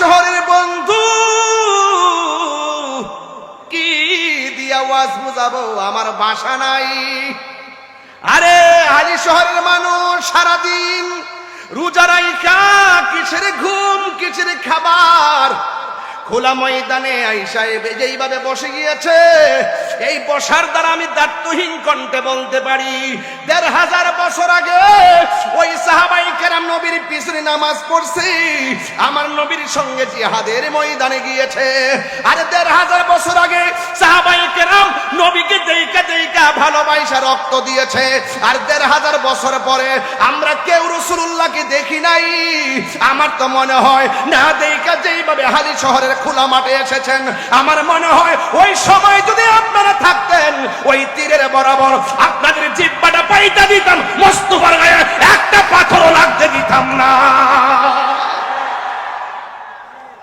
শহরের বন্ধু। কি দিয়া ওয়াজ বুঝাবো? আমার বাসা নাই। আরে, হাজি শহরের মানুষ সারাদিন রোজা রাইখা, কিসের ঘুম, কিসের খাবার? খোলা ময়দানে আইসা যেইভাবে বসে গিয়েছে। এই বসার দ্বারা আমি দায়িত্বহীন কণ্ঠে বলতে পারি, দেড় হাজার বছর আগে ওই সাহাবাই কেরাম নবীর পিছনে নামাজ পড়ছি, আমার নবীর সঙ্গে জিহাদের ময়দানে গিয়েছে। আরে দেড় হাজার বছর আগে সাহাবাই কেরাম নবীকে দেইকা দেইকা ভালোবাসা রক্ত দিয়েছে। আর দেড় হাজার বছর পরে আমরা কেউ রসুল্লাহকে দেখি নাই। আমার তো মনে হয়, না দেইকা যেইভাবে হালি শহরের খোলা মাঠে এসেছেন, আমার মনে হয় ওই সময় যদি আপনারা থাকতেন ওই তীরের বরাবর আপনাদের জিব্বাটা পাইতা দিতাম মস্তফার গায়ে একটা পাথরও লাগতে দিতাম না।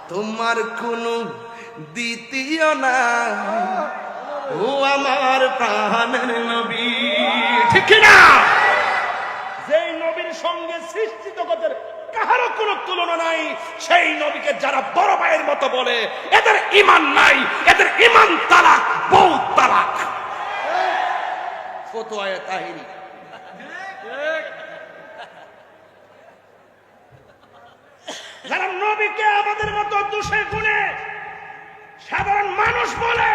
তোমার কোনো দ্বিতীয় না ও আমার প্রাণের নবী। ঠিক না যেই নবীর সঙ্গে সৃষ্টি জগতের কোনো তুলনা নাই। সেই নবীকে যারা বড় ভাইয়ের মতো বলে, এদের ইমান নাই, এদের ইমান তালাক, বউ তালাক। ফতোয়ায়ে যারা নবীকে আমাদের মতো দোষে সাধারণ মানুষ বলে,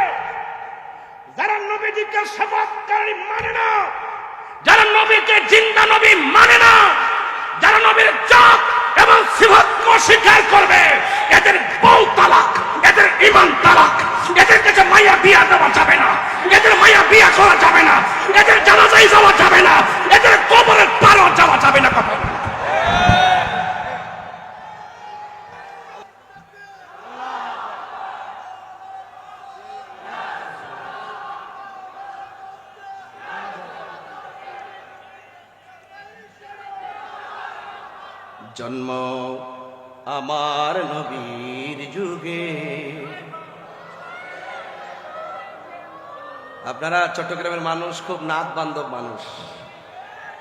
যারা নবীজিকে শপথকারী মানে না, যারা নবীকে জিন্দা নবী মানে না, যারা নবীর এবং সিফতকে অস্বীকার করবে। এদের বউ তালাক, এদের ইমান তালাক, এদের কাছে মাইয়া বিয়া দেওয়া যাবে না, এদের মাইয়া বিয়া করা যাবে না, এদের জানাজাই যাওয়া যাবে না, এদের কবরের পারও যাওয়া যাবে না কখন। জন্ম আমার নবীর যুগে। আপনারা চট্টগ্রামের মানুষ, খুব নাক বান্ধব মানুষ।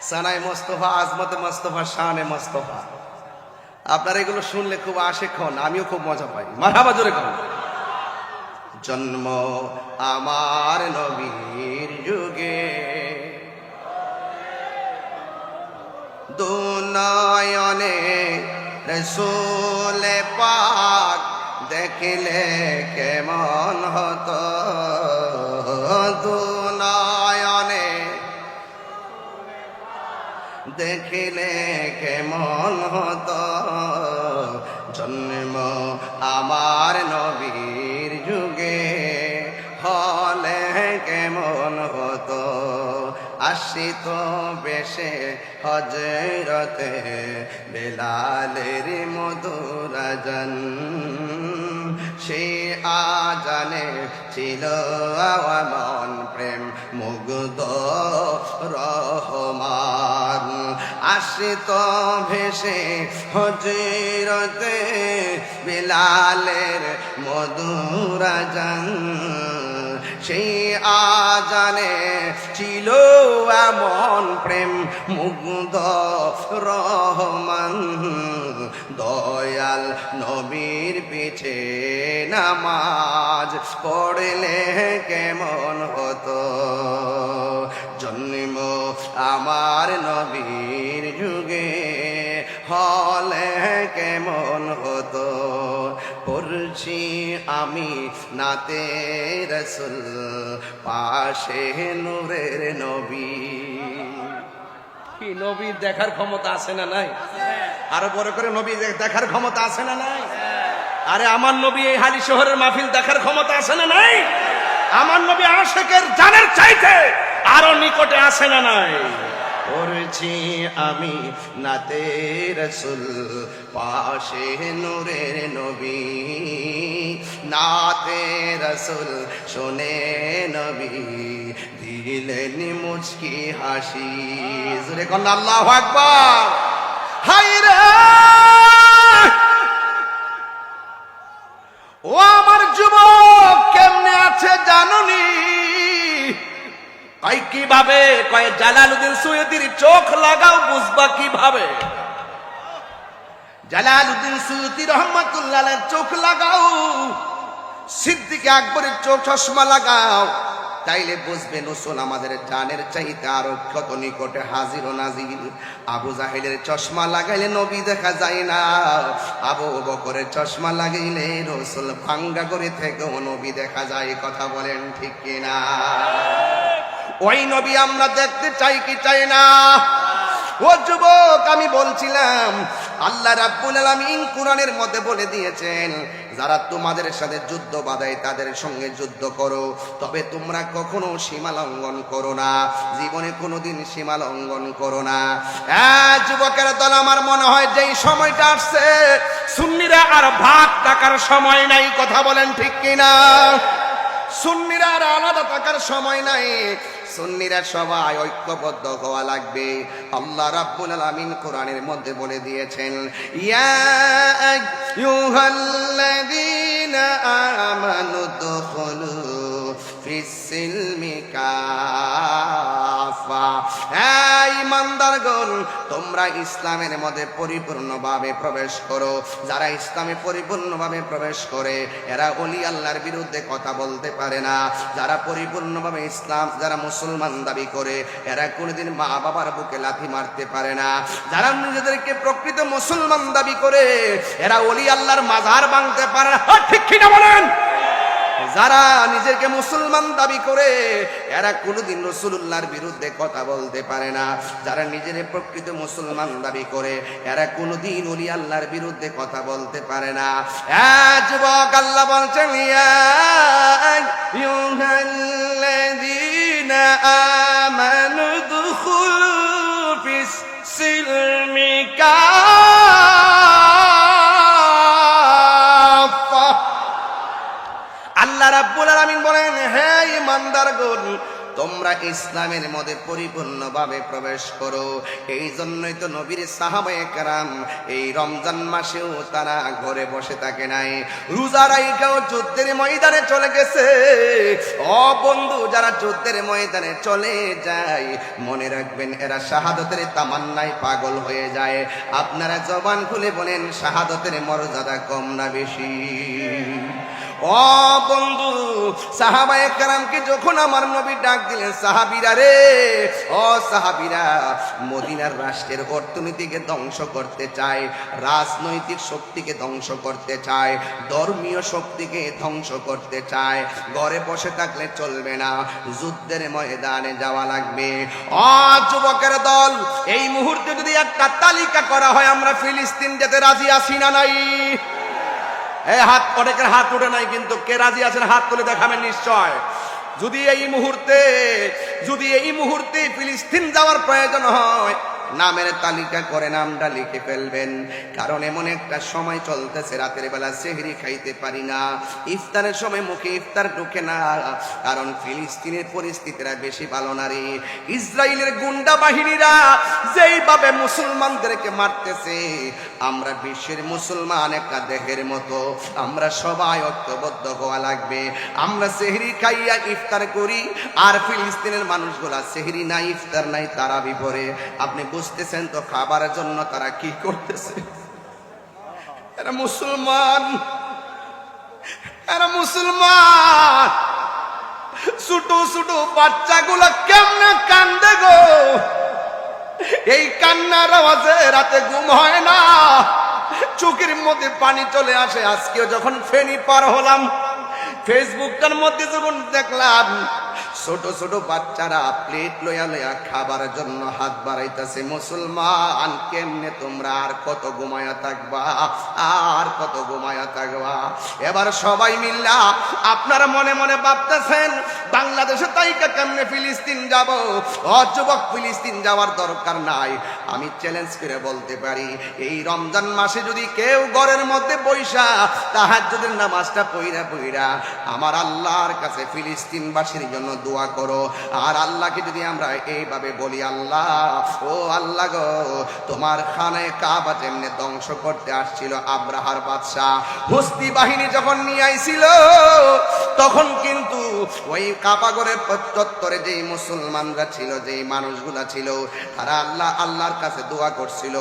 সানাই মোস্তফা, আজমতে মোস্তফা, শানে মোস্তফা। আপনারা এগুলো শুনলে খুব আশে খন আমিও খুব মজা পাই। মারহাবা জোরে কন। জন্ম আমার নবীর যুগে। দুনয়নে রসুল পাক দেখিলে কেমন হতো? দুনয়নে দেখিলে কেমন হতো? জন্ম আমার নবীর আসিত বেশে হজরতে বেলালের মধুরাজন সে আজানে ছিল মন প্রেম মুগ্ধ রহমান। আসিত ভেসে হজরতে বিলালের মধুরাজন সেই আজানে ছিল এমন প্রেম মুগ্ধ রহমান। দয়াল নবীর পিছে নামাজ পড়লে কেমন হতো? জন্ম আমার নবীর যুগে হলে পড়ছি আমি নাতে রসুল, পাশে নূরের নবী। কি নবীর দেখার ক্ষমতা আছে না নাই? আরও বড় করে নবী দেখার ক্ষমতা আছে না নাই? আরে আমার নবী এই হালি শহরের মাহফিল দেখার ক্ষমতা আছে না নাই? আমার নবী আশেকের জানের চাইতে আরও নিকটে আছে না নাই? পড়েছি আমি নাতে রসুল, পাশে নূরের নবী। নাতে রসুল, শোনে নবী, দিলেন মুচকি হাসি। জোরে কন আল্লাহ আকবার। হাই রে! ও আমার যুবক, কেমনে আছে জাননি? কয় কীভাবে? কয় জালালুদ্দিন সৈয়দির চোখ লাগাও, বুঝবা কীভাবে? জালালউদ্দিন সুয়ুতি রহমাতুল্লাহ চোখ লাগাও, সিদ্দিকে আকবরের চোখ চশমা লাগাও, তাইলে বুঝবে নসুল আমাদের জানের চাইতে আরও কত নিকটে হাজির ও নাজির আবু জাহেলের চশমা লাগাইলে নবী দেখা যায় না। আবু বকরের চশমা লাগাইলে রসুল ভাঙ্গা করে থেকেও নবী দেখা যায়, কথা বলেন ঠিক কিনা? ওই নবী আমরা দেখতে চাই কি চাই না? ও যুবক, আমি বলছিলাম, আল্লাহ রাব্বুল আলামিন কোরআনের মধ্যে বলে দিয়েছেন, যারা তোমাদের সাথে যুদ্ধ বাঁধায় তাদের সঙ্গে যুদ্ধ করো, তবে তোমরা কখনো সীমা লঙ্ঘন করো না, জীবনে কোনোদিন সীমা লঙ্ঘন করো না। যুবকের দল, আমার মনে হয় যেই সময়টা আসছে, সুন্নিরা আর ভাগ টাকার সময় নাই, কথা বলেন ঠিক কিনা? সুন্নিরা আলাদা থাকার সময় নাই। সুন্নিরা সবাই ঐক্যবদ্ধ হওয়া লাগবে। আল্লাহ রাব্বুল আলামিন কোরআনের মধ্যে বলে দিয়েছেন, ইয়া আইয়ুহাল্লাযীনা আমানু দুখুলু ফিস-সিলমি কাফা হ্যাঁ ইমানদারগণ তোমরা ইসলামের মধ্যে পরিপূর্ণভাবে প্রবেশ করো। যারা ইসলামে পরিপূর্ণভাবে প্রবেশ করে এরা অলি আল্লাহর বিরুদ্ধে কথা বলতে পারে না। যারা পরিপূর্ণভাবে ইসলাম যারা মুসলমান দাবি করে এরা কোনোদিন মা বাবার বুকে লাথি মারতে পারে না। যারা নিজেদেরকে প্রকৃত মুসলমান দাবি করে এরা অলি আল্লাহর মাজার ভাঙতে পারে না। হ্যাঁ, ঠিক কিনা বলেন? যারা নিজেকে মুসলমান দাবি করে, এরা কোনোদিন রসুল্লাহর বিরুদ্ধে কথা বলতে পারে না। যারা নিজের প্রকৃত মুসলমান দাবি করে, এরা কোনোদিন অলি আল্লাহর বিরুদ্ধে কথা বলতে পারে না। যুবক, আল্লাহ বলছেন দুখুলু ফিস আল্লাহ রাব্বুল আলামিন বলেন, হে ইমানদারগণ তোমরা ইসলামের মধ্যে পরিপূর্ণভাবে প্রবেশ করো। এই জন্যই তো নবীর সাহাবায়ে কেরাম এই রমজান মাসেও তারা ঘরে বসে থাকে নাই। রোজা রাইখাও যুদ্ধের ময়দানে চলে গেছে। ও বন্ধু, যারা যুদ্ধের ময়দানে চলে যায়, মনে রাখবেন এরা শাহাদতের তামান্নায় পাগল হয়ে যায়। আপনারা জবান খুলে বলেন, শাহাদতের মর্যাদা কম না বেশি? ও বন্ধু, সাহাবায়ে কারামকে যখন আমার নবী ডাক দিলেন, সাহাবিরা রে, ও সাহাবিরা, মদিনার রাষ্ট্রের অর্থনীতিকে ধ্বংস করতে চায়, রাজনৈতিক শক্তিকে ধ্বংস করতে চায়, ধর্মীয় শক্তিকে ধ্বংস করতে চায়, ঘরে বসে থাকলে চলবে না, যুদ্ধের ময়দানে যাওয়া লাগবে। অ যুবকের দল, এই মুহূর্তে যদি একটা তালিকা করা হয়, আমরা ফিলিস্তিন যেতে রাজি আছি না নাই? এই হাত, অনেকের হাত উঠে নাই কিন্তু কে রাজি আছেন হাত তুলে দেখাবেন নিশ্চয়। যদি এই মুহূর্তে, যদি এই মুহূর্তে ফিলিস্তিন যাওয়ার প্রয়োজন হয় নামের তালিকা করে নামটা লিখে ফেলবেন। কারণ এমন একটা সময় চলতেছে, রাতের বেলা সেহরি খাইতে পারি না। ইফতারের সময় মুখে ইফতার ঢুকে না। কারণ ফিলিস্তিনের পরিস্থিতিরা বেশি ভালো না রে। ইসরায়েলের গুন্ডা বাহিনীরা যেইভাবে মুসলমানদেরকে মারতেছে, আমরা বিশ্বের মুসলমান একটা দেহের মতো। আমরা সবাই ঐক্যবদ্ধ হওয়া লাগবে। আমরা সেহরি খাইয়া ইফতার করি, আর ফিলিস্তিনের মানুষগুলা সেহরি নাই, ইফতার নাই তারা বিপরে আপনি বুঝতেছেন তো খাবারের জন্য তারা কি করতেছে? এরা মুসলমান। এরা মুসলমান। ছোট ছোট বাচ্চাগুলো কেমনে কান্দে গো? এই কান্নার আওয়াজে রাতে ঘুম হয় না। চোখের মধ্যে পানি চলে আসে। আজকেও যখন ফেনি পার হলাম, ফেসবুকটার মধ্যে যখন দেখলাম ছোট ছোট বাচ্চারা প্লেট লয়া লয়া খাবার জন্য হাত বাড়াইতেছে, মুসলমান, কেমনে তোমরা আর কত ঘুমায়া থাকবা? আর কত ঘুমায়া থাকবা? এবার সবাই মিল্লা আপনারা মনে মনে ভাবতেছেন, বাংলাদেশে তাইকা কেমনে ফিলিস্তিন যাব? অযুবক ফিলিস্তিন যাওয়ার দরকার নাই। আমি চ্যালেঞ্জ করে বলতে পারি, এই রমজান মাসে যদি কেউ ঘরের মধ্যে বৈশা তাহার যদি নামাজটা পইরা পইরা আমার আল্লাহর কাছে ফিলিস্তিনবাসীর জন্য দোয়া করো। আর আল্লাহকে যদি আমরা এইভাবে বলি, আল্লাহ, ও আল্লাহ গো, তোমার খানে কাবা যেমনি ধ্বংস করতে আসছিল আব্রাহার বাদশাহ, হস্তি বাহিনী যখন নিয়ে আইছিল, তখন কিন্তু ওই কাবাগরের চত্বরে যেই মুসলমানরা ছিল, যেই মানুষগুলা ছিল, তারা আল্লাহ, আল্লাহর কাছে দোয়া করছিল,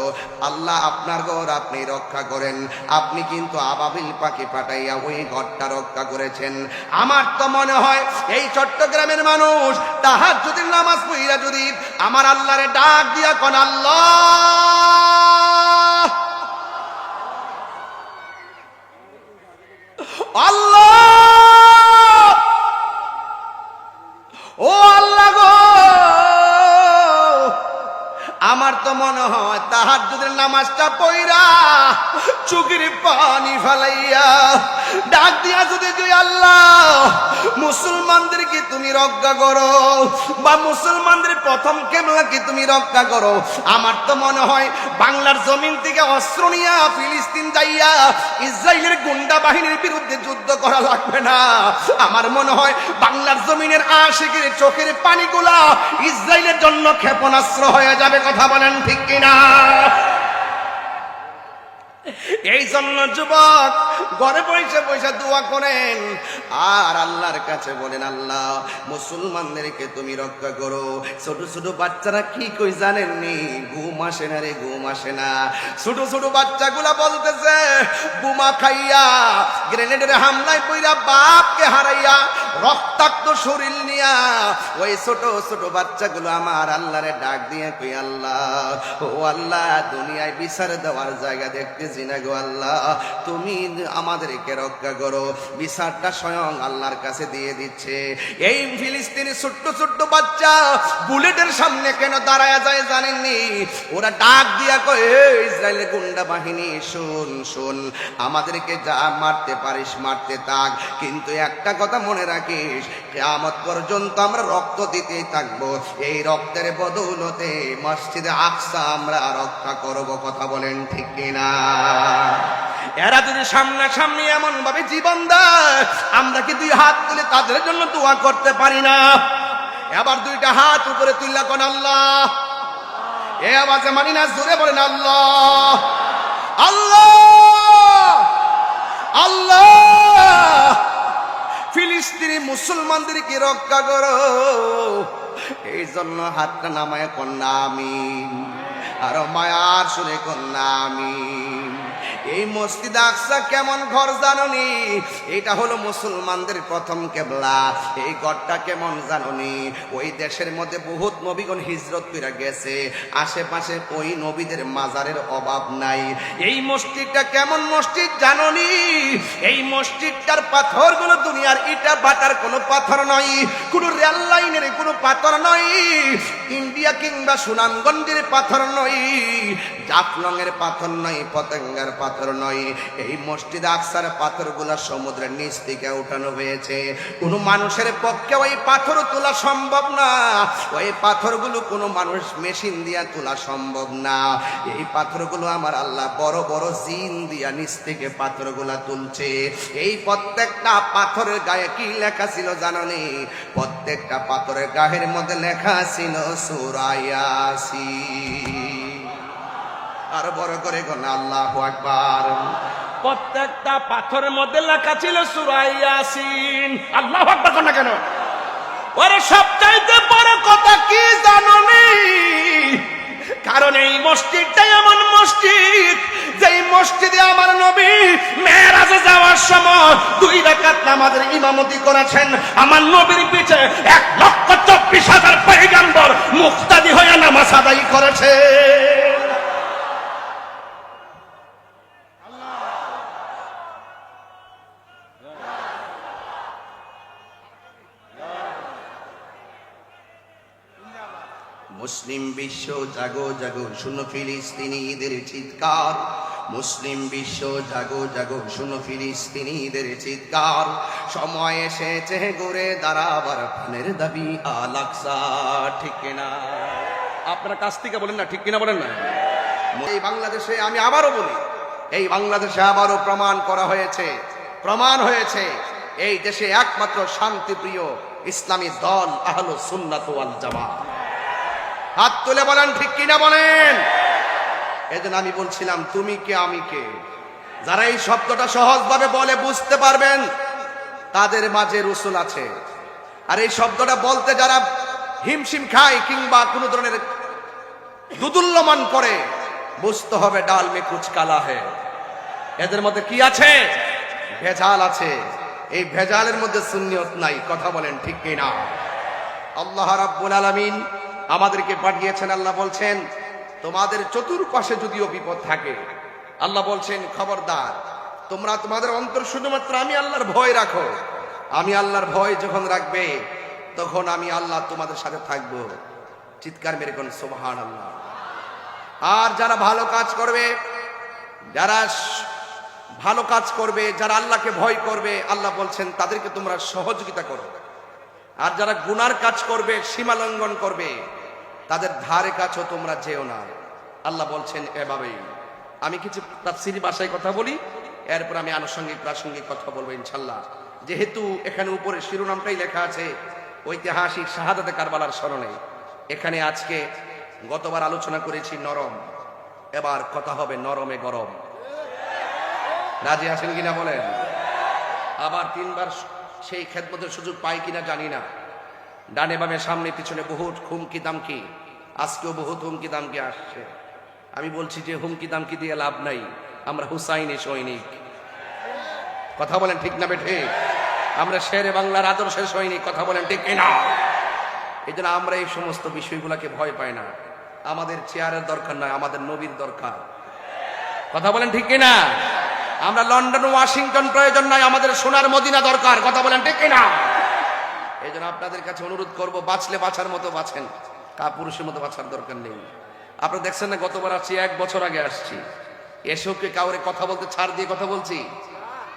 আল্লাহ, আপনার ঘর আপনি রক্ষা করেন। আপনি কিন্তু আবাবিল পাখি পাঠাইয়া ওই ঘরটা রক্ষা করেছেন। আমার তো মনে হয় এই চট্টগ্রামের মানুষ, তাহার যদি নামাজ পড়িয়া যদি আমার আল্লাহরে ডাক দিয়া কোন, আল্লাহ! ও আল্লাহ আমার তো মনে হয় তাহার যদি নামাজটা পইরা চুকির পানি ফেলাইয়া ডাক দিয়া যদি আল্লাহ, মুসলমানদেরকে তুমি রক্ষা করো বা মুসলমানদের প্রথম কেমলাকে তুমি রক্ষা করো? আমার তো মনে হয় বাংলার জমিন থেকে অস্ত্র নিয়া ফিলিস্তিন যাইয়া ইসরায়েলের গুন্ডা বাহিনীর বিরুদ্ধে যুদ্ধ করা লাগবে না। আমার মনে হয় বাংলার জমিনের আশিকের চোখের পানিগুলা ইসরায়েলের জন্য ক্ষেপণাস্ত্র হয়ে যাবে, কথা বলেন ঠিক কিনা? এই জন্য যুবক, ঘরে বসে বসে দোয়া করেন। আর আল্লাহর কাছে বলেন, আল্লাহ, মুসলমানদেরকে তুমি রক্ষা করো। ছোট ছোট বাচ্চারা কি কই জানেননি? ঘুম আসে না রে, ঘুম আসে না। ছোট ছোট বাচ্চাগুলা বলতেছে, বুমা খাইয়া, গ্রেনেডের হামলায় পইরা বাপকে হারাইয়া রক্তাক্ত শরীর নিয়া ওই ছোট ছোট বাচ্চাগুলো আমার আল্লাহরে ডাক দিয়ে কই, আল্লাহ, ও আল্লাহ, দুনিয়ায় বিচার দেওয়ার জায়গা দেখতেছি না গো আল্লাহ। তুমি আমাদেরকে রক্ষা করো। বিচারটা স্বয়ং আল্লাহর কাছে দিয়ে দিচ্ছে। এই ফিলিস্তিনি ছোট্ট ছোট্ট বাচ্চা বুলেটের সামনে কেন দাঁড়ায় যায় জানেননি? ওরা ডাক দিয়া কয় "এই ইসরায়েলের গুন্ডা বাহিনী, শুন শুন। আমাদেরকে যা মারতে পারিস, মারতে থাক। কিন্তু একটা কথা মনে রাখিস কেয়ামত পর্যন্ত আমরা রক্ত দিতেই থাকব। এই রক্তের বদৌলতে মসজিদে আকসা আমরা রক্ষা করব, কথা বলেন ঠিক কিনা? এরা যদি সামনাসামনি এমন ভাবে জীবন দেয়, আমরা কি দুই হাত তুলে তাদের জন্য দোয়া করতে পারি না? এবার দুইটা হাত উপরে তুললা কোন আল্লাহ? এ আওয়াজে মানি না, জোরে বলেন আল্লাহ। আল্লাহ! আল্লাহ! ফিলিস্তিনি মুসলমানদেরকে রক্ষা করো। এই জন্য হাতটা নামায় কন্যা আমি আরও মায়ার সুরে কন্যা আমি এই মসজিদ আকসা কেমন ঘর জাননি? এটা হলো মুসলমানদের প্রথম কেবলা। এই ঘরটা কেমন জাননি? ওই দেশের মধ্যে বহুত নবীগণ হিজরত করে গেছে। আশেপাশে ওই নবীদের মাজারের অভাব নাই। এই মসজিদটা কেমন মসজিদ জাননি? এই মসজিদটার পাথরগুলো দুনিয়ার ইটা বাটার কোনো পাথর নয় কোনো রেল লাইনের কোনো পাথর নয় ইন্ডিয়া কিংবা সুনামগঞ্জের পাথর নয় জাফলংয়ের পাথর নয় পতেঙ্গার পাথর নয়। এই মসজিদ আকসার পাথরগুলা সমুদ্রের নিচ থেকে উঠানো হয়েছে। কোনো মানুষের পক্ষে ওই পাথর তোলা সম্ভব না। ওই পাথরগুলো কোনো মানুষ মেশিন দিয়া তোলা সম্ভব না। এই পাথরগুলো আমার আল্লাহ বড় বড় জিন দিয়া নিচ থেকে পাথরগুলা তুলছে। এই প্রত্যেকটা পাথরের গায়ে কি লেখা ছিল জাননি প্রত্যেকটা পাথরের গায়ের মধ্যে লেখা ছিল সুরায়াসি আর বড় করে কোন আল্লাহ আকবার। প্রত্যেকটা পাথরের মধ্যে লেখা ছিল সুরাইয়াসিন আল্লাহ আকবার না কেন? ওরে সবচাইতে বড় কথা কি জাননি কারণ এই মসজিদটা এমন মসজিদ, যেই মসজিদে আমার নবী মেয়েরাজে যাওয়ার সময় দুই রাকাত নামাজের ইমামতি করেছেন। আমার নবীর পিছে এক লক্ষ চব্বিশ হাজার পয়গাম্বর মুক্তাদি হয়ে নামাজ আদায় করেছে। মুসলিম বিশ্ব জাগো জাগো, শুনো ফিলিস্তিনিদের চিৎকার। মুসলিম বিশ্ব জাগো জাগো, শুনো ফিলিস্তিনিদের চিৎকার। সময় এসেছে ঘুরে দাঁড়াবার প্রাণের দাবি আলাকসা ঠিক কিনা? আপনার কাছ থেকে বলেন না, ঠিক কিনা বলেন না? এই বাংলাদেশে আমি আবারও বলি, এই বাংলাদেশে আবারও প্রমাণ করা হয়েছে, প্রমাণ হয়েছে, এই দেশে একমাত্র শান্তিপ্রিয় ইসলামী দল আহলো সুন্নাত ওয়াল জামা হাত তুলে বলেন, ঠিক কিনা বলেন? এজন্য আমি বলছিলাম, তুমি কে, আমি কে? যারা এই শব্দটা সহজভাবে বলে বুঝতে পারবেন, তাদের মাঝে রসুল আছে। আর এই শব্দটা বলতে যারা হিমশিম খায় কিংবা কোনো ধরনের দুদুল্যমান করে, বুঝতে হবে ডাল মে কুচ কালা হে এদের মধ্যে কি আছে? ভেজাল আছে। এই ভেজালের মধ্যে সুন্নিয়ত নাই, কথা বলেন ঠিক কিনা? আল্লাহ রাব্বুল আলামিন আমাদেরকে পাঠিয়েছেন, আল্লাহ বলছেন, তোমাদের চতুর্পাশে যদিও বিপদ থাকে, আল্লাহ বলছেন, খবরদার, তোমরা তোমাদের অন্তর শুধুমাত্র আমি আল্লাহর ভয় রাখো। আমি আল্লাহর ভয় যখন রাখবে, তখন আমি আল্লাহ তোমাদের সাথে থাকব। চিৎকার মেরে কোন সোহান আল্লাহ আর যারা ভালো কাজ করবে, যারা ভালো কাজ করবে, যারা আল্লাহকে ভয় করবে, আল্লাহ বলছেন, তাদেরকে তোমরা সহযোগিতা করো। আর যারা গুনার কাজ করবে, সীমা লঙ্ঘন করবে তাদের ধারে কাছেও তোমরা যেও না। আল্লাহ বলছেন, এভাবেই। আমি কিছু তাফসিরি ভাষায় কথা বলি, এরপর আমি আনুষঙ্গিক, প্রাসঙ্গিক কথা বলব ইনশাল্লাহ। যেহেতু এখানে উপরে শিরোনামটাই লেখা আছে, ঐতিহাসিক শাহাদাতে কারবালার স্মরণে। এখানে আজকে গতবার আলোচনা করেছি নরম, এবার কথা হবে নরমে গরম। রাজি আসেন কিনা বলেন? আবার তিনবার সেই খেদমতের সুযোগ পাই কিনা জানি না। ডানে বামে সামনে, পিছনে বহুত হুমকি দামকি। আজকেও বহুত হুমকি দামকি আসছে। আমি বলছি যে হুমকি দামকি দিয়ে লাভ নাই। আমরা হুসাইনি, সৈনিক। কথা বলেন ঠিক না বেঠে? আমরা শেরে বাংলার আদর্শের সৈনিক, কথা বলেন ঠিক না এই জন্য আমরা এই সমস্ত বিষয়গুলোকে ভয় পাই না। আমাদের চেয়ারের দরকার নয়, আমাদের নবীর দরকার। কথা বলেন ঠিক কিনা? আমরা লন্ডন, ওয়াশিংটন প্রয়োজন নয় আমাদের সোনার মদিনা দরকার। কথা বলেন ঠিক কিনা? এই জন্য আপনাদের কাছে অনুরোধ করব, বাঁচলে বাঁচার মতো বাঁচেন। কা পুরুষের মতো বাঁচার দরকার নেই। আপনারা দেখছেন না, গতবার আসছি, এক বছর আগে আসছি। এসেও কি কাউরে কথা বলতে ছাড় দিয়ে কথা বলছি?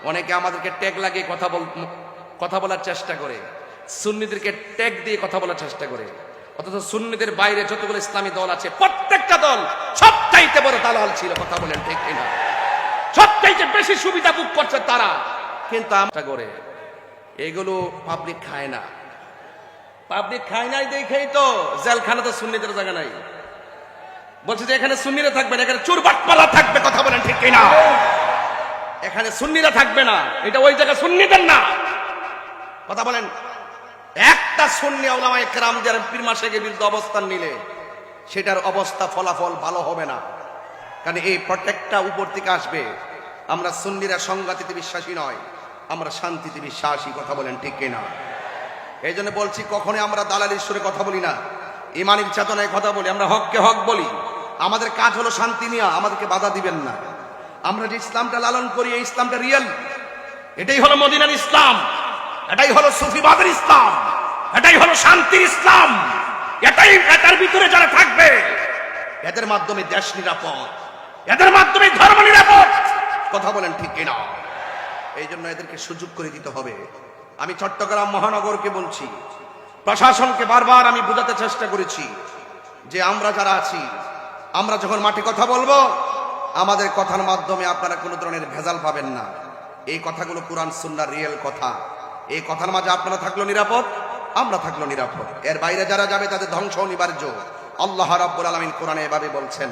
অনেকে আমাদেরকে ট্যাগ লাগিয়ে কথা বল, কথা বলার চেষ্টা করে। সুন্নিদেরকে ট্যাগ দিয়ে কথা বলার চেষ্টা করে। অথচ সুন্নিদের বাইরে যতগুলো ইসলামী দল আছে, প্রত্যেকটা দল সবচাইতে বড় দালাল ছিল, কথা বলেন ঠিক কিনা? সবচাইতে বেশি সুবিধা বুক করছে তারা। কিন্তু আমরা করে এগুলো পাবলিক খায় না। পাবলিক খায় নাই দেখেই তো জেলখানাতে সুন্নিদের জায়গা নাই। বলছে যে এখানে সুন্নিরা থাকবে না, এখানে চুরবাটপালা থাকবে, কথা বলেন ঠিক কিনা? এখানে সুন্নিরা থাকবে না, এটা ওই জায়গা সুন্নিদের না। কথা বলেন, একটা সুন্নি ওলামা একরাম যারা পীর মাসেকের বিরুদ্ধে অবস্থান নিলে, সেটার অবস্থা, ফলাফল ভালো হবে না। কারণ এই প্রত্যেকটা উপর থেকে আসবে, আমরা সুন্নিরা সংঘাতিতে বিশ্বাসী নয়। আমরা শান্তিতে বিশ্বাসী, কথা বলেন ঠিক কিনা? এই জন্য বলছি, কখনোই আমরা দালালির সুরে কথা বলি না। ইমানির চেতনায় কথা বলি, আমরা হককে হক বলি। আমাদের কাজ হলো শান্তি নিয়ে আমাদেরকে বাধা দিবেন না। আমরা যে ইসলামটা লালন করি, এই ইসলামটা রিয়েল এটাই হলো মদিনার ইসলাম। এটাই হলো সুফিবাদের ইসলাম। এটাই হলো শান্তির ইসলাম। এটাই এটার ভিতরে যারা থাকবে, এদের মাধ্যমে দেশ নিরাপদ। এদের মাধ্যমে ধর্ম নিরাপদ। কথা বলেন ঠিক কিনা? এই জন্য এদেরকে সুযোগ করে দিতে হবে। আমি চট্টগ্রাম মহানগরকে বলছি, প্রশাসনকে বারবার আমি বোঝাতে চেষ্টা করেছি যে আমরা যারা আছি, আমরা যখন মাঠে কথা বলব, আমাদের কথার মাধ্যমে আপনারা কোনো ধরনের ভেজাল পাবেন না। এই কথাগুলো কোরআন, সুন্নার রিয়েল কথা। এই কথার মাঝে আপনারা থাকল নিরাপদ, আমরা থাকল নিরাপদ। এর বাইরে যারা যাবে তাদের ধ্বংস অনিবার্য। আল্লাহ রাব্বুল আলামিন কোরআনে এভাবে বলছেন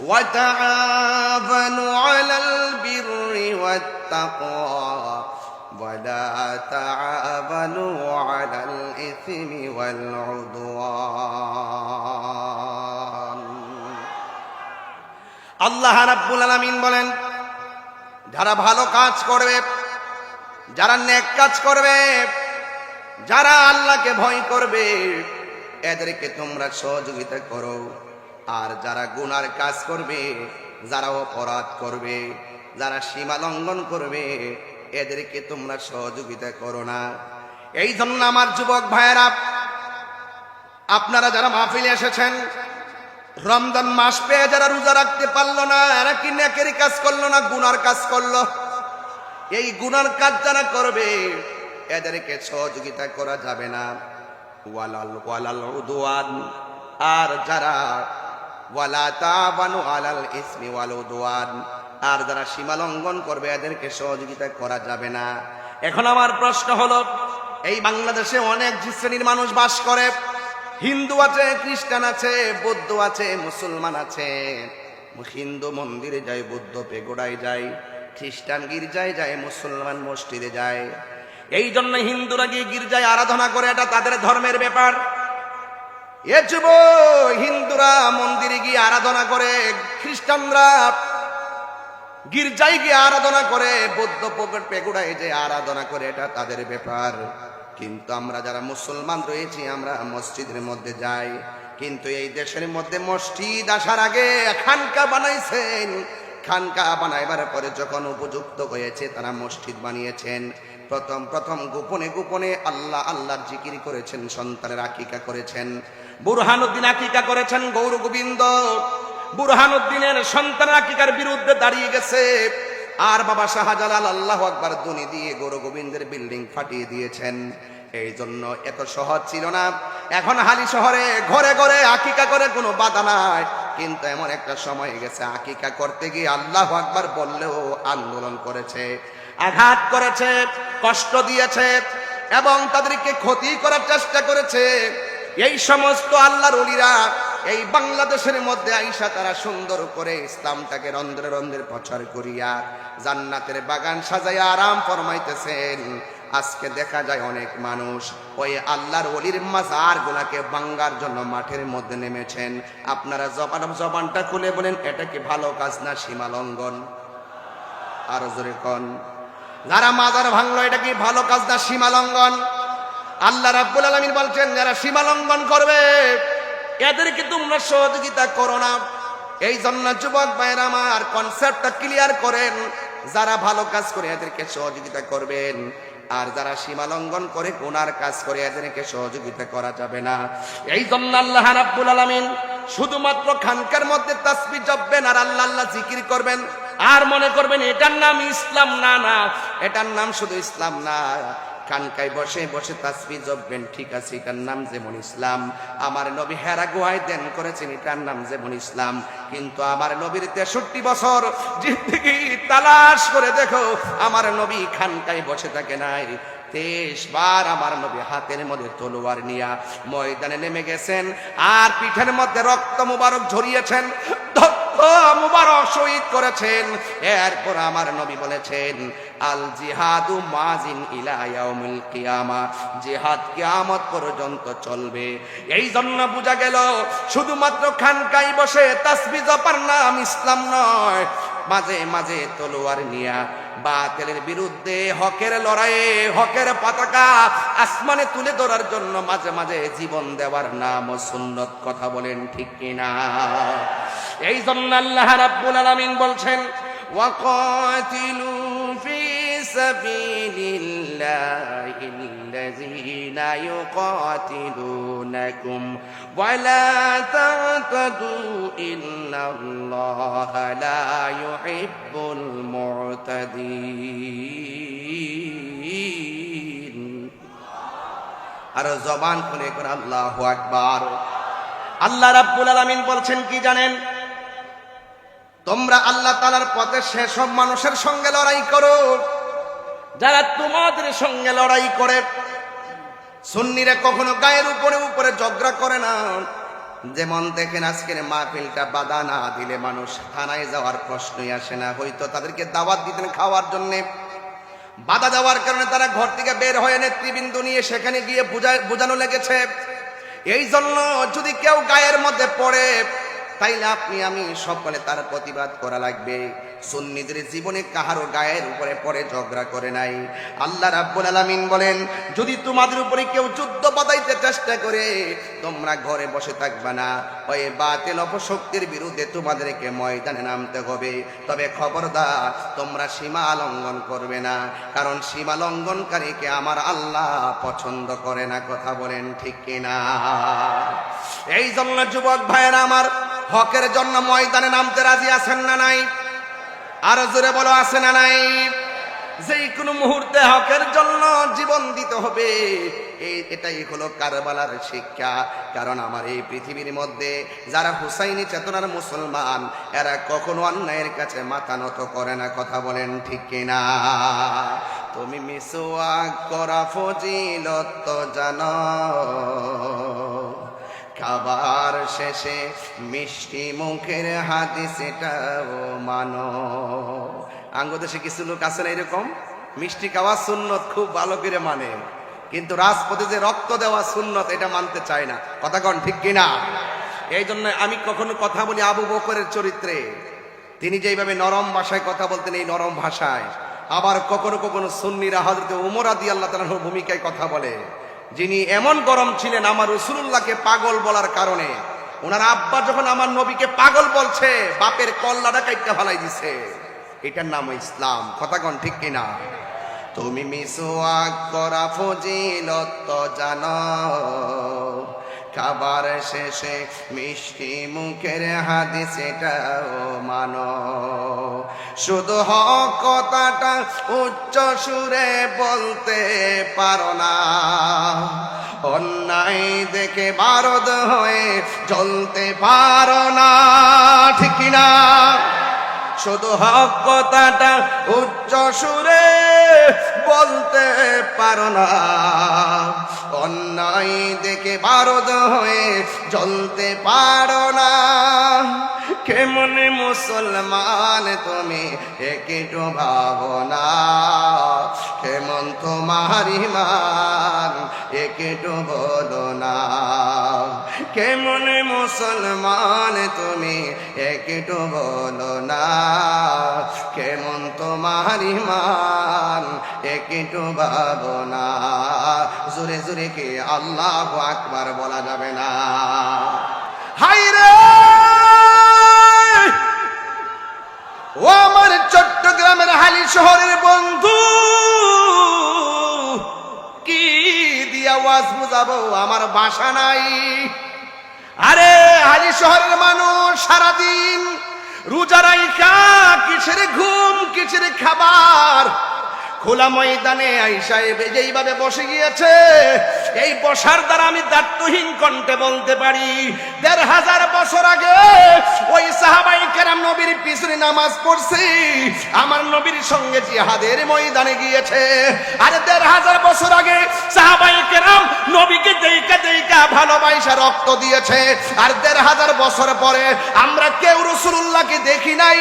وتعاونوا على البر والتقوى ولا تعاونوا على الإثم والعدوان আল্লাহ রাব্বুল আলামিন বলেন যারা ভালো কাজ করবে যারা নেক কাজ করবে যারা আল্লাহকে ভয় করবে এদেরকে তোমরা সহযোগিতা করো আর যারা গুনার কাজ করবে, যারা অপরাধ করবে, যারা সীমা লঙ্ঘন করবে, এদেরকে তোমরা সহযোগিতা করো না। এই জন্য আমার যুবক ভাইয়েরা, আপনারা যারা মাহফিলে এসেছেন, রমজান মাস পেয়ে যারা রোজা রাখতে পারল না, এরা কি নেকের কাজ করল না গুনার কাজ করল? এই গুনার কাজ যারা করবে, এদেরকে সহযোগিতা করা যাবে না। ওয়ালাল ওয়ালাল উদওয়ান। আর যারা ওয়ালা তাবানু আলাল ইসমি আর যারা সীমা লঙ্ঘন করবে, এদেরকে সহযোগিতা করা যাবে না। এখন আমার প্রশ্ন হলো, এই বাংলাদেশে অনেক শ্রেণির মানুষ বাস করে। হিন্দু আছে, খ্রিস্টান আছে, বৌদ্ধ আছে, মুসলমান আছে। হিন্দু মন্দিরে যায়, বৌদ্ধ পেগোড়ায় যায়, খ্রিস্টান গির্জায় যায়, মুসলমান মসজিদে যায়। এই জন্য হিন্দুরা গিয়ে গির্জায় আরাধনা করে, এটা তাদের ধর্মের ব্যাপার। এ যুব হিন্দুরা মন্দিরে গিয়ে আরাধনা করে, খ্রিস্টানরা গির্জায় গিয়ে আরাধনা করে, বৌদ্ধ পেগুড়ায় যে আরাধনা করে, এটা তাদের ব্যাপার। কিন্তু আমরা যারা মুসলমান রয়েছি, আমরা মসজিদের মধ্যে যাই। কিন্তু এই দেশের মধ্যে মসজিদ আসার আগে খানকা বানাইছেন। খানকা বানাইবার পরে যখন উপযুক্ত হয়েছে, তারা মসজিদ বানিয়েছেন। প্রথম প্রথম গোপনে গোপনে আল্লাহ আল্লাহর জিকির করেছেন, সন্তানের আকিকা করেছেন। বুরহানুদ্দিন আকিকা করেছেন গৌর গোবিন্দ। বুরহানুদ্দিনের সন্তান আকিকার বিরুদ্ধে দাঁড়িয়ে গেছে। আর বাবা শাহজালাল আল্লাহ আকবার দুনি দিয়ে গৌর গোবিন্দের বিল্ডিং ফাটিয়ে দিয়েছেন। এই জন্য এত সহজ ছিল না। এখন হালি শহরে ঘরে ঘরে আকিকা করে কোনো বাধা নাই। কিন্তু এমন একটা সময় গেছে, আকিকা করতে গিয়ে আল্লাহ আকবার বললেও আন্দোলন করেছে, আঘাত করেছে, কষ্ট দিয়েছে এবং তাদেরকে ক্ষতি করার চেষ্টা করেছে। এই সমস্ত আল্লাহর অলিরা এই বাংলাদেশের মধ্যে আইসা তারা সুন্দর করে ইসলামটাকে রন্ধ্রে রন্ধ্রে প্রচার করিয়া জান্নাতের বাগান সাজাইয়া আরাম ফরমাইতেছেন। আজকে দেখা যায় অনেক মানুষ ওই আল্লাহর অলির মাজার গুলাকে বাঙ্গার জন্য মাঠের মধ্যে নেমেছেন। আপনারা জবান, জবানটা খুলে বলেন, এটা কি ভালো কাজ না সীমা লঙ্ঘন? আরও জোরে কন। যারা মাজার ভাঙলো, এটা কি ভালো কাজ না সীমা লঙ্ঘন? আল্লাহ রাব্বুল আলামিন বলছেন, যারা সীমা লঙ্ঘন করবে, এদেরকে তোমরা সহযোগিতা করো না। এই জন্য যুবক ভাইয়ের আমার কনসেপ্টটা ক্লিয়ার করেন, যারা ভালো কাজ করে এদেরকে সহযোগিতা করবেন। আর যারা সীমা লঙ্ঘন করে গুনার কাজ করে, এদেরকে সহযোগিতা করা যাবে না। এই জন্য আল্লাহ রাব্বুল আলামিন শুধুমাত্র খানকার মধ্যে তাসবি জপবেন আর আল্লাহ আল্লাহ জিকির করবেন। আর মনে করবেন, এটার নাম ইসলাম না না। এটার নাম শুধু ইসলাম না। কানকায় বসে বসে তাসবি জপবেন, ঠিক আছে, এটার নাম যেমন ইসলাম। আমার নবী হেরা গুহায় দেন করেছেন, এটার নাম যেমন ইসলাম। কিন্তু আমার নবীর তেষট্টি বছর জিন্দগি তালাশ করে দেখো, আমার নবী খানকায় বসে থাকে নাই। তেইশ বার আমার নবী হাতের মধ্যে তলোয়ার নিয়া ময়দানে নেমে গেছেন, আর পিঠের মধ্যে রক্ত মুবারক ঝরিয়েছেন। মুবারক শহীদ করেছেন। এরপর আমার নবী বলেছেন, আল জিহাদু মাজিন ইলায়াউমিল কিয়ামা জিহাদ কিয়ামত পর্যন্ত চলবে। এই জন্য বোঝা গেল, শুধুমাত্র খানকাই বসে তাসবি জপার নাম ইসলাম নয়, মাঝে মাঝে তলোয়ার নিয়া বাতিলের বিরুদ্ধে হকের লড়াইয়ে হকের পতাকা আসমানে তুলে ধরার জন্য মাঝে মাঝে জীবন দেওয়ার নাম সুন্নত কথা বলেন ঠিক কিনা? এই জন্য আল্লাহ রাব্বুল আলামিন বলছেন ওয়াকাতিলু ফি সাবিলিল্লাহি الذين يقاتلونكم ولا تعتدوا إن الله لا يحب المعتدين. আর জবান খুলে করে আল্লাহ আকবার। আল্লাহ রাব্বুল আলামিন বলছেন কি জানেন? তোমরা আল্লাহ তালার পথে সেসব মানুষের সঙ্গে লড়াই করো। যারা তোমাদের সঙ্গে লড়াই করে সুন্নিরা কখনো গায়ের উপরে উপরে ঝগড়া করে না। যেমন দেখেন আজকের মাহফিলটা বাধা না দিলে মানুষ থানায় যাওয়ার প্রশ্নই আসে না। হয়তো তাদেরকে দাওয়াত দিতেন খাওয়ার জন্যে। বাধা দেওয়ার কারণে তারা ঘর থেকে বের হয়ে নেতৃবৃন্দ নিয়ে সেখানে গিয়ে বুঝা- বোঝানো লেগেছে। এই জন্য যদি কেউ গায়ের মধ্যে পড়ে তাইলে আপনি, আমি সকলে তার প্রতিবাদ করা লাগবে। সুন্নিদের জীবনে কাহারও গায়ের উপরে পরে ঝগড়া করে নাই। আল্লাহ রাব্বুল আলামিন বলেন, যদি তোমাদের উপরে কেউ যুদ্ধ বাদাইতে চেষ্টা করে, তোমরা ঘরে বসে থাকবে না। ওই বাতিল অপশক্তির বিরুদ্ধে তোমাদেরকে ময়দানে নামতে হবে। তবে খবরদার, তোমরা সীমা লঙ্ঘন করবে না। কারণ সীমা লঙ্ঘনকারীকে আমার আল্লাহ পছন্দ করে না। কথা বলেন ঠিক কিনা? এই জন্য যুবক ভাইয়েরা আমার হকের জন্য ময়দানে নামতে রাজি আছেন না নাই? আর জোরে বলো, আছে না নাই? যে কোনো মুহূর্তে হকের জন্য জীবন দিতে হবে। এই এটাই হলো কারবালার শিক্ষা। কারণ আমার এই পৃথিবীর মধ্যে যারা হুসাইনি চেতনার মুসলমান, এরা কখনো অন্যায়ের কাছে মাথা নত করে না, কথা বলেন ঠিক কিনা? তুমি মিসওয়াক করা ফজিলত জানো। খাবার শেষে মিষ্টি মুখের হাদিস এটাও মানো। আঙ্গদেশে কিছু লোক আছে না এরকম? মিষ্টি খাওয়া সুন্নত খুব ভালো করে মানে। কিন্তু রাজপথে যে রক্ত দেওয়া সুন্নত এটা মানতে চায় না। কথা কন, ঠিক কিনা? এই জন্য আমি কখনো কথা বলি আবু বকরের চরিত্রে। তিনি যেইভাবে নরম ভাষায় কথা বলতেন, এই নরম ভাষায়। আবার কখনো কখনো সুন্নিরা হজরত উমর আদি আল্লাহ তালার ভূমিকায় কথা বলে। যিনি এমন গরম ছিলেন আমার রসুল্লাহকে পাগল বলার কারণে। ওনার আব্বা যখন আমার নবীকে পাগল বলছে, বাপের কল্লাটা কাইটা ফালাই দিছে। এটার নাম ইসলাম। কথা কন ঠিক কিনা? তুমি মিসোয়াক করা ফজিলত জানো। খাবার শেষে মিষ্টি মুখের হাদিস এটাও মানো। শুধু হক কথাটা উচ্চ সুরে বলতে পারো না। অন্যায় দেখে বারদ হয়ে জ্বলতে পারো না, ঠিক না? শুধু হক কথাটা উচ্চ সুরে বলতে পারো না। অন্যায় দেখে বারদ হয়ে জ্বলতে পারো না। কেমন মুসলমান তুমি একটু ভাবনা কেমন তোমার ইমান একটু বলো না। কেমন মুসলমান তুমি একটু বলো না? কেমন তোমার ইমান একটু ভাবনা জোরে জোরে কে আল্লাহ আকবার বলা যাবে না। হাই রে! ও আমার চট্টগ্রামের হালি শহরের বন্ধু, কি দিয়া ওয়াজ বুঝাবো? আমার বাসা নাই। আরে হালি শহরের মানুষ সারাদিন রোজা রাইখা, কিসের ঘুম, কিসের খাবার? খোলা ময়দানে এবে যেইভাবে বসে গিয়েছে, এই বসার দ্বারা আমি দায়িত্বহীন কণ্ঠে বলতে পারি, দেড় হাজার বছর আগে ওই সাহাবাই কেরাম নবীর পিছনে নামাজ পড়ছি, আমার নবীর সঙ্গে জিহাদের ময়দানে গিয়েছে। আরে দেড় হাজার বছর আগে সাহাবাই কেরাম নবীকে দেইকা দেইকা ভালোবাসা রক্ত দিয়েছে। আর দেড় হাজার বছর পরে আমরা কেউ রসুল্লাহকে দেখি নাই।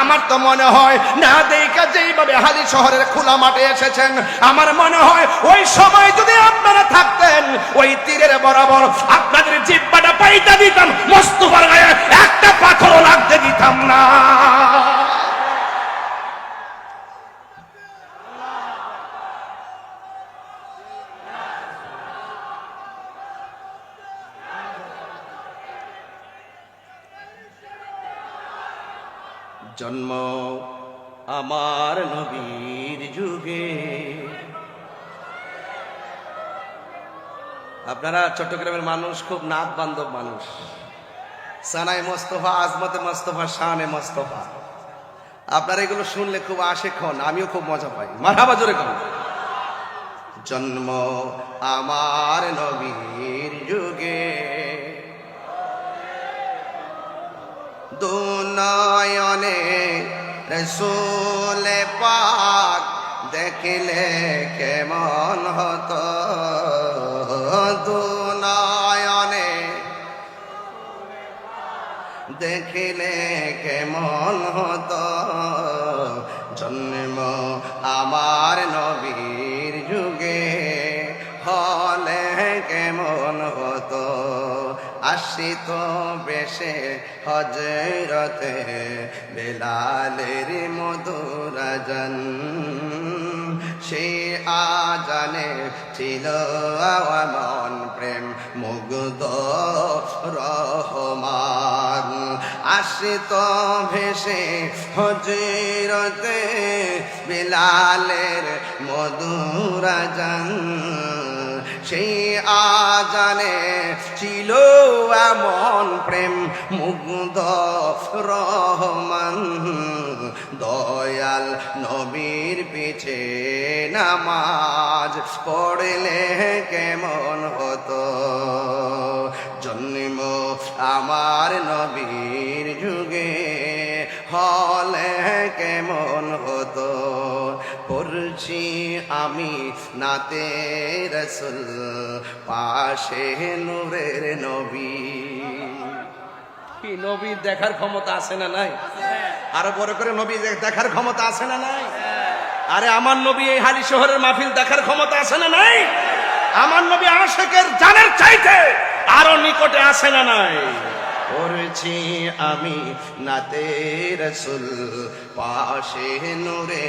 আমার তো মনে হয়, না, দেইকা যেইভাবে হালি শহরের খোলা মাঠে এসেছেন। আমার মনে হয় ওই সময় যদি আপনারা থাকতেন, ওই তীরের বরাবর আপনাদের জিব্বাটা পাইতে দিতাম মস্তুবার গায়ে একটা পাথরও লাগতে দিতাম না। জন্ম আমার নবীর যুগে। আপনারা চট্টগ্রামের মানুষ, খুব নাক বান্ধব মানুষ। সানায় মোস্তফা, আজমতে মোস্তফা, শানে মোস্তফা। আপনারা এগুলো শুনলে খুব আশেক হন, আমিও খুব মজা পাই। মারাবা জোরে কন। জন্ম আমার নবীর যুগে। দুনয়নে রসুল পাক দেখিলে কেমন হতো? দুনয়নে দেখিলে কেমন হতো? জন্ম আমার নবীর আসিত বেশে হজরতে বেলালের মধুরাজন সে আজানে ছিল মন প্রেম মুগ্ধ রহমান। আসিত ভেসে হজরতে বিলালের মধুরাজন সেই আজানে ছিল মন প্রেম মুগ্ধ রহমান। দয়াল নবীর পিছে নামাজ পড়লে কেমন হতো? জন্ম আমার নবীর পড়ছি আমি নাতে রসুল, পাশে নূরের নবী। কি নবী দেখার ক্ষমতা আছে না নাই? আরও বড় করে নবী দেখার ক্ষমতা আছে না নাই? আরে আমার নবী এই হালি শহরের মাহফিল দেখার ক্ষমতা আছে না নাই? আমার নবী আশেকের জানের চাইতে আরও নিকটে আসে না নাই? পড়ছি আমি নাতে রসুল, পাশে নূরে